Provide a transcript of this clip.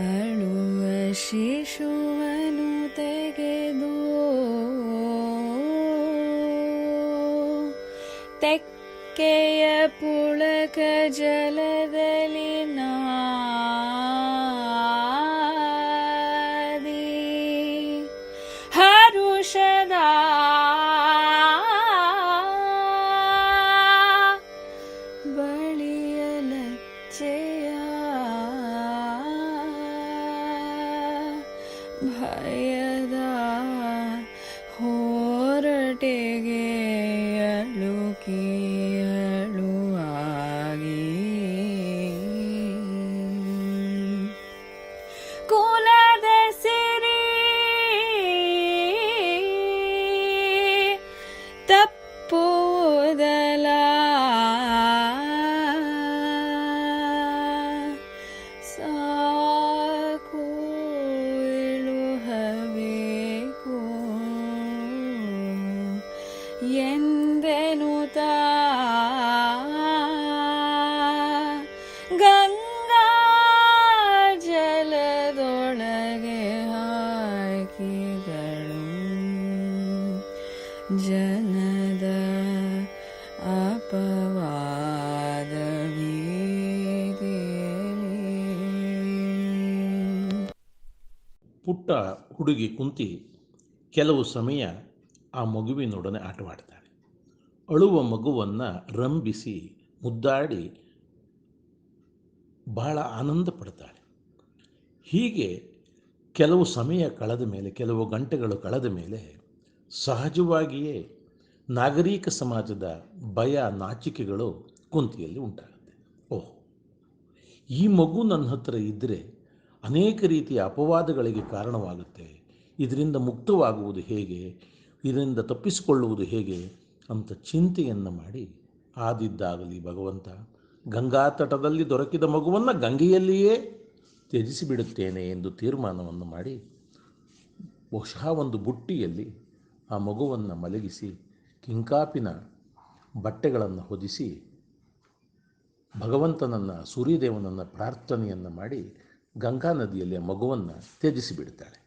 ಅಳುವ ಶಿಶುವನು ತೆಗೆದು ತೆಕ್ಕೆಯ ಪುಳಕ ಜಲದಲ್ಲಿ ನಾದಿ ಹರುಷದ ಬಳಿಯ ಲಜ್ಜೆಯ ಭಯದ ಹೋರಟೆಗೆ ಎಂದೆನುತ ಗಂಗಾ ಜಲದೊಳಗೆ ಹಾಕಿದಳು. ಜನದ ಅಪವಾದ ಪುಟ್ಟ ಹುಡುಗಿ ಕುಂತಿ ಕೆಲವು ಸಮಯ ಆ ಮಗುವಿನೊಡನೆ ಆಟವಾಡ್ತಾಳೆ ಅಳುವ ಮಗುವನ್ನು ರಂಬಿಸಿ ಮುದ್ದಾಡಿ ಬಹಳ ಆನಂದ ಪಡ್ತಾಳೆ. ಹೀಗೆ ಕೆಲವು ಸಮಯ ಕಳೆದ ಮೇಲೆ, ಕೆಲವು ಗಂಟೆಗಳು ಕಳೆದ ಮೇಲೆ ಸಹಜವಾಗಿಯೇ ನಾಗರಿಕ ಸಮಾಜದ ಭಯ, ನಾಚಿಕೆಗಳು ಕುಂತಿಯಲ್ಲಿ ಉಂಟಾಗುತ್ತೆ. ಓಹ್! ಈ ಮಗು ನನ್ನ ಹತ್ರ ಇದ್ದರೆ ಅನೇಕ ರೀತಿಯ ಅಪವಾದಗಳಿಗೆ ಕಾರಣವಾಗುತ್ತೆ. ಇದರಿಂದ ಮುಕ್ತವಾಗುವುದು ಹೇಗೆ? ಇದರಿಂದ ತಪ್ಪಿಸಿಕೊಳ್ಳುವುದು ಹೇಗೆ ಅಂತ ಚಿಂತೆಯನ್ನು ಮಾಡಿ ಆದಿದ್ದಾಗಲಿ ಭಗವಂತ, ಗಂಗಾ ತಟದಲ್ಲಿ ದೊರಕಿದ ಮಗುವನ್ನು ಗಂಗೆಯಲ್ಲಿಯೇ ತ್ಯಜಿಸಿಬಿಡುತ್ತೇನೆ ಎಂದು ತೀರ್ಮಾನವನ್ನು ಮಾಡಿ ಬಹುಶಃ ಒಂದು ಬುಟ್ಟಿಯಲ್ಲಿ ಆ ಮಗುವನ್ನು ಮಲಗಿಸಿ ಕಿಂಕಾಪಿನ ಬಟ್ಟೆಗಳನ್ನು ಹೊದಿಸಿ ಭಗವಂತನನ್ನು ಸೂರ್ಯದೇವನನ್ನು ಪ್ರಾರ್ಥನೆಯನ್ನು ಮಾಡಿ ಗಂಗಾ ನದಿಯಲ್ಲಿ ಆ ಮಗುವನ್ನು ತ್ಯಜಿಸಿಬಿಡ್ತಾಳೆ.